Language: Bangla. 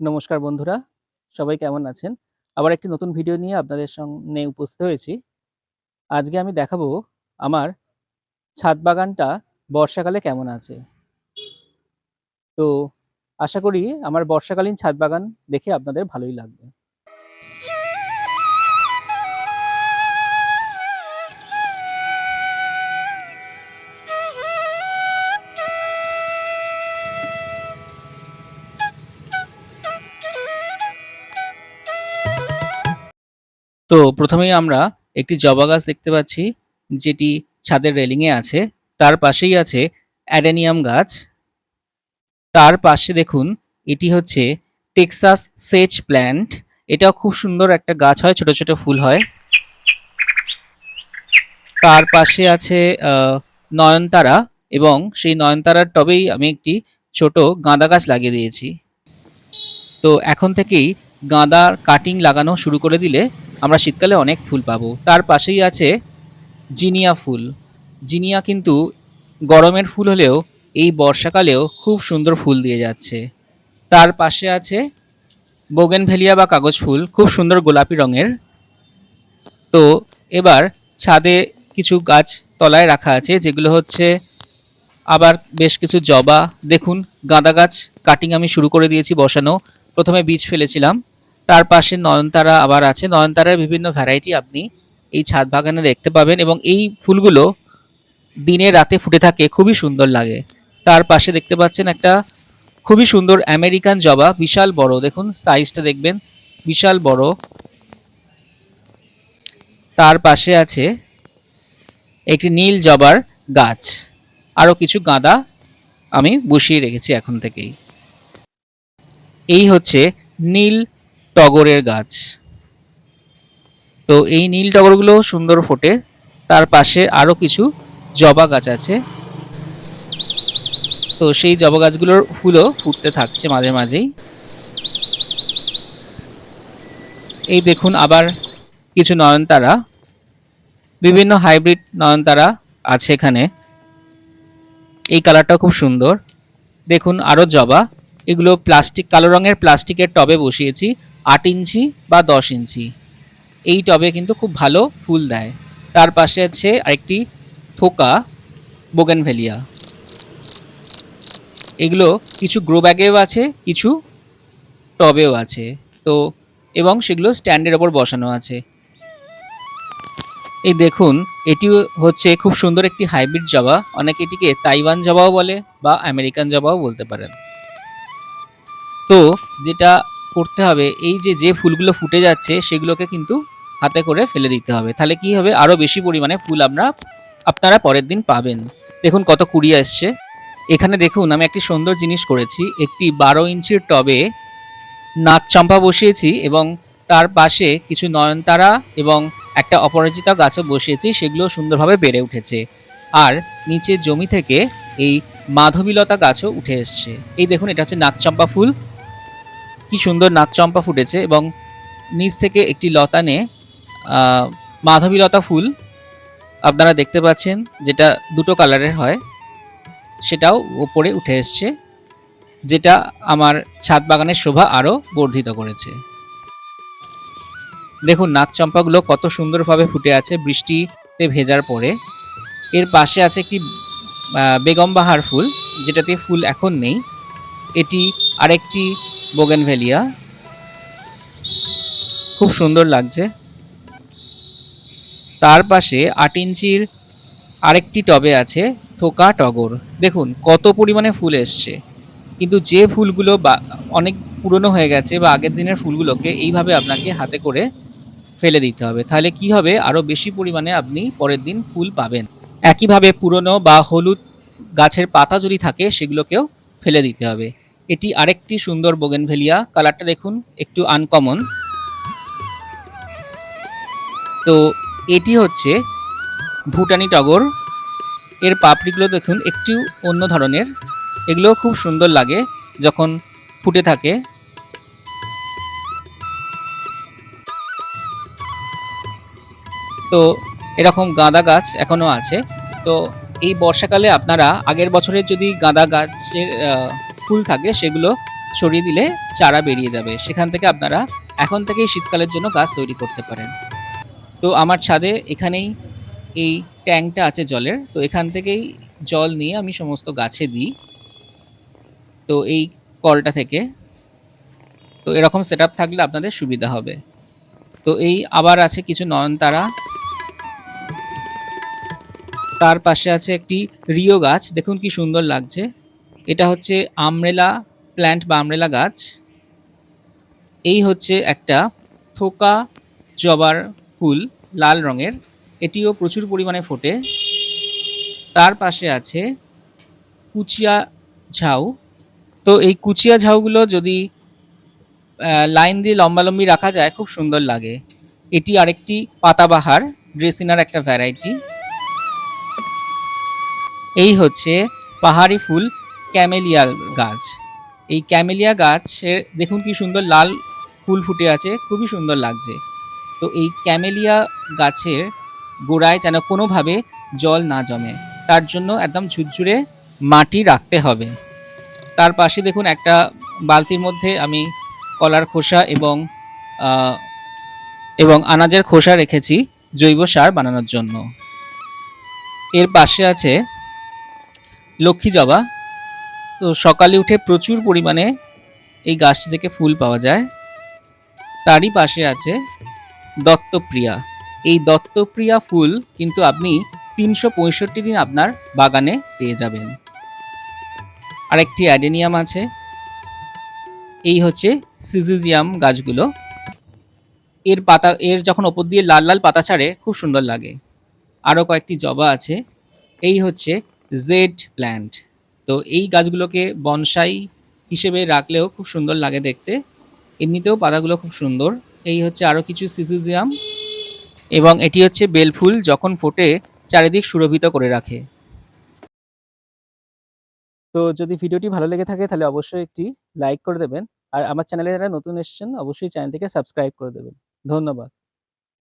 নমস্কার বন্ধুরা, সবাই কেমন আছেন? আবার একটি নতুন ভিডিও নিয়ে আপনাদের সঙ্গে উপস্থিত হয়েছি। আজকে আমি দেখাবো আমার ছাদ বাগানটা বর্ষাকালে কেমন আছে। তো আশা করি আমার বর্ষাকালীন ছাদ বাগান দেখে আপনাদের ভালোই লাগবে। তো প্রথমেই আমরা একটি জবা গাছ দেখতে পাচ্ছি, যেটি ছাদের রেলিংয়ে আছে। তার পাশেই আছে অ্যাডেনিয়াম গাছ। তার পাশে দেখুন, এটি হচ্ছে টেক্সাস সেচ প্ল্যান্ট। এটাও খুব সুন্দর একটা গাছ হয়, ছোট ছোট ফুল হয়। তার পাশে আছে নয়নতারা এবং সেই নয়নতারার টবেই আমি একটি ছোট গাঁদা গাছ লাগিয়ে দিয়েছি। তো এখন থেকেই গাঁদার কাটিং লাগানো শুরু করে দিলে আমরা শীতকালে অনেক ফুল পাবো। তার পাশেই আছে জিনিয়া ফুল। জিনিয়া কিন্তু গরমের ফুল হলেও এই বর্ষাকালেও খুব সুন্দর ফুল দিয়ে যাচ্ছে। তার পাশে আছে বোগেনভেলিয়া বা কাগজ ফুল, খুব সুন্দর গোলাপি রঙের। তো এবার ছাদে কিছু গাছ তলায় রাখা আছে, যেগুলো হচ্ছে আবার বেশ কিছু জবা। দেখুন, গাঁদা গাছ, কাটিং আমি শুরু করে দিয়েছি বসানো। প্রথমে বীজ ফেলেছিলাম। তার পাশে নয়নতারা আবার আছে। নয়নতারার বিভিন্ন ভ্যারাইটি আপনি এই ছাদ বাগানে দেখতে পাবেন এবং এই ফুলগুলো দিনে রাতে ফুটে থাকে, খুবই সুন্দর লাগে। তার পাশে দেখতে পাচ্ছেন একটা খুবই সুন্দর আমেরিকান জবা, বিশাল বড়। দেখুন সাইজটা দেখবেন, বিশাল বড়। তার পাশে আছে একটি নীল জবার গাছ। আরও কিছু গাঁদা আমি বসিয়ে রেখেছি এখন থেকেই। এই হচ্ছে নীল টগরের গাছ। তো এই নীল টগরগুলো সুন্দর ফোটে। তার পাশে আরও কিছু জবা গাছ আছে। তো সেই জবা গাছগুলোর ফুলও ফুটতে থাকছে মাঝে মাঝেই। এই দেখুন আবার কিছু নয়নতারা। বিভিন্ন হাইব্রিড নয়নতারা আছে এখানে। এই কালারটাও খুব সুন্দর। দেখুন আরও জবা। এগুলো প্লাস্টিক, কালো রঙের প্লাস্টিকের টবে বসিয়েছি। আট ইঞ্চি বা দশ ইঞ্চি। এই টবে কিন্তু খুব ভালো ফুল দেয়। তার পাশে আছে আরেকটি থোকা বোগেনভেলিয়া এগুলো কিছু গ্রো ব্যাগেও আছে, কিছু টবেও আছে। তো, এবং সেগুলো স্ট্যান্ডের ওপর বসানো আছে। এই দেখুন এটি হচ্ছে খুব সুন্দর একটি হাইব্রিড জবা। অনেকে এটিকে তাইওয়ান জবাও বলে বা আমেরিকান জবাও বলতে পারেন। তো, যেটা করতে হবে, এই যে যে ফুলগুলো ফুটে যাচ্ছে সেগুলোকে কিন্তু হাতে করে ফেলে দিতে হবে। তাহলে কি হবে? আরও বেশি পরিমাণে ফুল আমরা, আপনারা পরের দিন পাবেন। দেখুন কত কুড়ি আসছে এখানে দেখুন, আমি একটি সুন্দর জিনিস করেছি। একটি বারো ইঞ্চির টবে নাক চম্পা বসিয়েছি এবং তার পাশে কিছু নয়নতারা এবং একটা অপরাজিতা গাছও বসিয়েছি সেগুলো সুন্দরভাবে বেড়ে উঠেছে। আর নিচে জমি থেকে এই মাধবীলতা গাছও উঠে এসছে। এই দেখুন, এটা হচ্ছে নাকচম্পা ফুল। কি সুন্দর নাকচম্পা ফুটেছে এবং নিচ থেকে একটি লতানে মাধবীলতা ফুল আপনারা দেখতে পাচ্ছেন যেটা দুটো কালারের হয়। সেটাও ওপরে উঠে এসছে যেটা আমার ছাদ বাগানের শোভা আরও বর্ধিত করেছে। দেখুন নাকচম্পাগুলো কত সুন্দরভাবে ফুটে আছে বৃষ্টিতে ভেজার পরে। এর পাশে আছে একটি আহ, বেগমবাহার ফুল যেটাতে ফুল এখন নেই। এটি আরেকটি বোগেনভেলিয়া। খুব সুন্দর লাগছে। তার পাশে আট ইঞ্চির আরেকটি টবে আছে থোকা টগর। দেখুন, কত পরিমাণে ফুল এসছে। কিন্তু যে ফুলগুলো বা, অনেক পুরনো হয়ে গেছে বা আগের দিনের ফুলগুলোকে এইভাবে আপনাকে হাতে করে ফেলে দিতে হবে। তাহলে কি হবে? আরও বেশি পরিমাণে আপনি পরের দিন ফুল পাবেন। একইভাবে পুরনো বা হলুদ গাছের পাতা যদি থাকে, সেগুলোকেও ফেলে দিতে হবে। এটি আরেকটি সুন্দর বোগেনভেলিয়া কালারটা দেখুন, একটু আনকমন তো এটি হচ্ছে ভুটানি টগর। এর পাপড়িগুলো দেখুন, একটু অন্য ধরনের। এগুলো খুব সুন্দর লাগে যখন ফুটে থাকে। তো এরকম গাঁদা গাছ এখনও আছে। তো এই বর্ষাকালে আপনারা আগের বছরের যদি গাঁদা গাছের ফুল থাকে সেগুলো ছড়িয়ে দিলে চারা বেরিয়ে যাবে। সেখান থেকে আপনারা এখন থেকেই শীতকালের জন্য গাছ তৈরি করতে পারেন। তো আমার ছাদে এখানেই এই ট্যাঙ্কটা আছে জলের। তো এখান থেকেই জল নিয়ে আমি সমস্ত গাছে দিই। তো এই কলটা থেকে। তো এরকম সেট থাকলে আপনাদের সুবিধা হবে। তো এই আবার আছে কিছু নয়নতারা। তার পাশে আছে একটি রিও গাছ। দেখুন কি সুন্দর লাগছে। এটা হচ্ছে আমরেলা প্ল্যান্ট বা আমরেলা গাছ। এই হচ্ছে একটা থোকা জবার ফুল লাল রঙের। এটিও প্রচুর পরিমাণে ফোটে। তার পাশে আছে কুচিয়া ঝাউ। তো এই কুচিয়া ঝাউগুলো যদি লাইন দিয়ে লম্বালম্বি রাখা যায়, খুব সুন্দর লাগে। এটি আরেকটি পাতাবাহার, ড্রেসিনার একটা ভ্যারাইটি এই হচ্ছে পাহাড়ি ফুল ক্যামেলিয়া গাছ। এই ক্যামেলিয়া গাছের, দেখুন কি সুন্দর লাল ফুল ফুটে আছে, খুবই সুন্দর লাগছে। তো এই ক্যামেলিয়া গাছের গোড়ায় যেন কোনোভাবে জল না জমে, তার জন্য একদম ঝুরঝুরে মাটি রাখতে হবে। তার পাশে দেখুন একটা বালতির মধ্যে আমি কলার খোসা এবং এবং আনাজের খোসা রেখেছি জৈব সার বানানোর জন্য। এর পাশে আছে লক্ষ্মী জবা তো সকালে উঠে প্রচুর পরিমাণে এই গাছটি থেকে ফুল পাওয়া যায়। তারই পাশে আছে দত্তপ্রিয়া। এই দত্তপ্রিয়া ফুল কিন্তু আপনি তিনশো পঁয়ষট্টি দিন আপনার বাগানে পেয়ে যাবেন। আরেকটি অ্যাডেনিয়াম আছে। এই হচ্ছে সিজিজিয়াম গাছগুলো। এর পাতা, এর যখন ওপর দিয়ে লাল লাল পাতা ছাড়ে, খুব সুন্দর লাগে। আরও কয়েকটি জবা আছে। এই হচ্ছে জেড প্ল্যান্ট। তো এই গাছগুলোকে বনসাই হিসেবে রাখলেও খুব সুন্দর লাগে দেখতে। এমনিতেও পাতাগুলো খুব সুন্দর। এই হচ্ছে আরও কিছু সিসিজিয়াম এবং এটি হচ্ছে বেলফুল যখন ফোটে চারিদিক সুরভিত করে রাখে। তো যদি ভিডিওটি ভালো লেগে থাকে তাহলে অবশ্যই একটি লাইক করে দেবেন। আর আমার চ্যানেলে যারা নতুন এসেছেন, অবশ্যই চ্যানেলটিকে সাবস্ক্রাইব করে দেবেন। ধন্যবাদ।